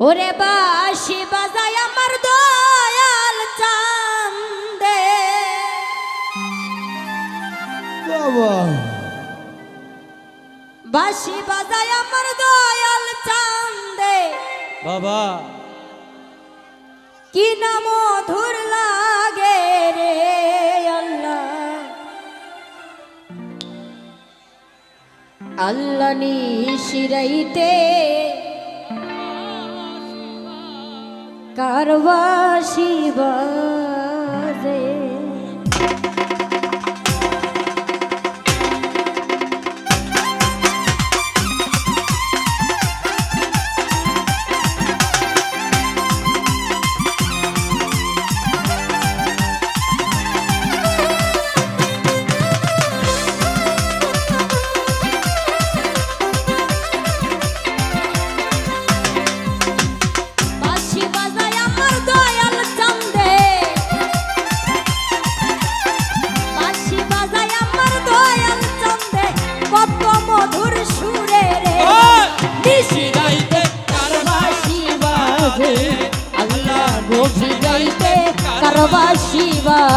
ওরে বাসি বাজায় আমার দয়াল চান্দে। বাবা। বাসি বাজায় আমার দয়াল চান্দে। বাবা। কি না মধুর লাগে রে আল্লাহ। আল্লাহ নিশিরাইতে কারবাসি বাজে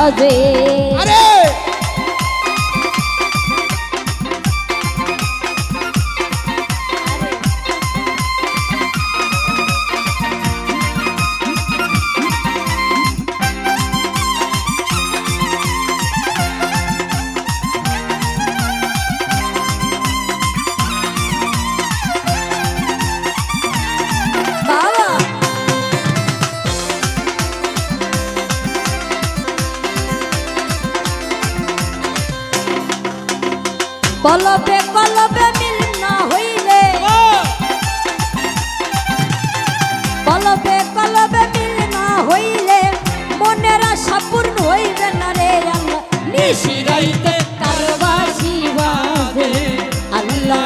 বাজে। কলবে কলবে মিল না হইলে। কলবে কলবে মিল না হইলে মনের আশা পূর্ণ হইবে না রে আল্লাহ। নিশিরাইতে কারবাসি বাজে আল্লাহ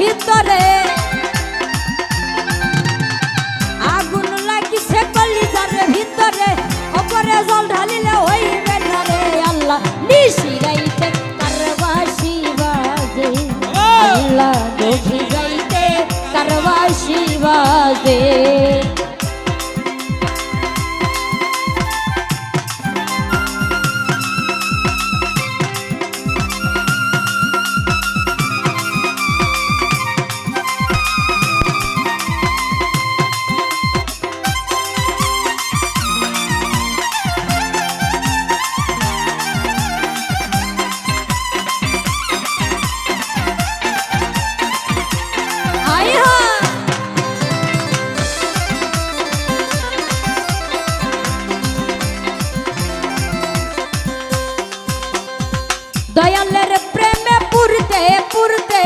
ভিতরে। আগুন লাগছে কলিজার ভিতরে ওপরে জল ঢালিলে হইবে না রে আল্লাহ। নিশিরাইতে কারবাসি বাজে আল্লাহ দেখি যাইতে কারবাসি বাজে। দয়ালের প্রেমে পুরতে পুরতে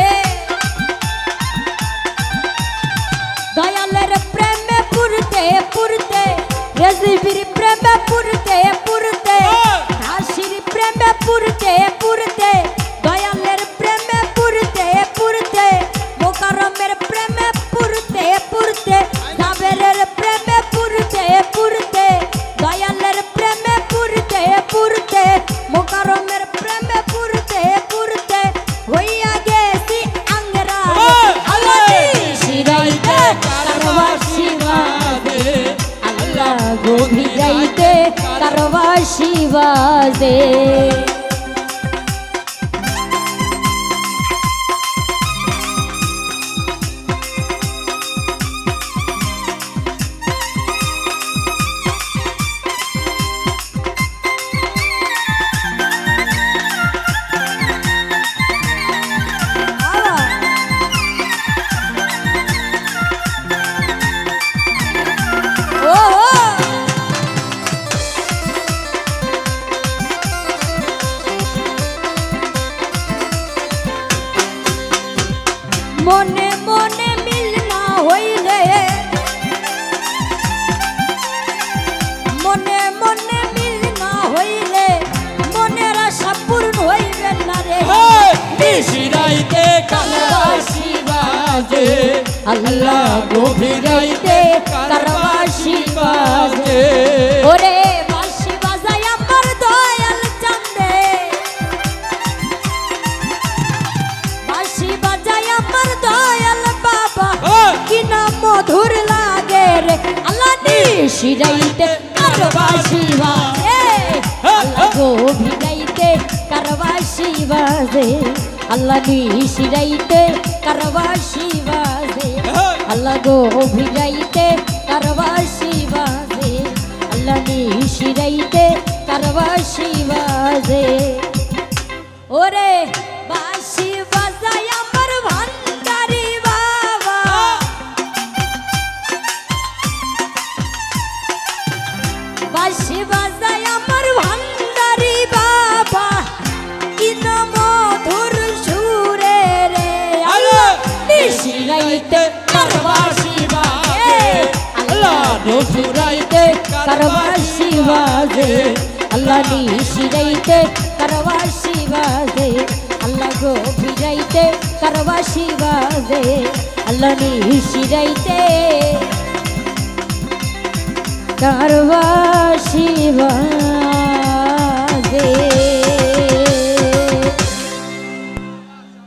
দয়ালের প্রেমে পুরতে পুরতে রেজিবির गोभी जाइते करवा शिवाजे। বাজে। আল্লাহ গভীরাইতে কারবাসি বাজে ওরে বাঁশি বাজাই আমার দয়াল চান্দে। বাঁশি বাজাই আমার দয়াল বাবা কি না মধুর লাগে রে। আল্লাহ নিশিরাইতে কারবাসি বাজে আল্লাহ গভীরাইতে কারবাসি বাজে আল্লাহ নিশিরাইতে কারবাসি বাজে আল্লাহ গভীরাইতে কারবাসি বাজে আল্লাহ নিশিরাইতে কারবাসি বাজে ওরে করবাসি বাজে আল্লাহ নিশিরাইতে করবাসি বাজে আল্লাহ গভীরাইতে করবাসি বাজে আল্লাহ নিশিরাইতে। করবাসি বাজে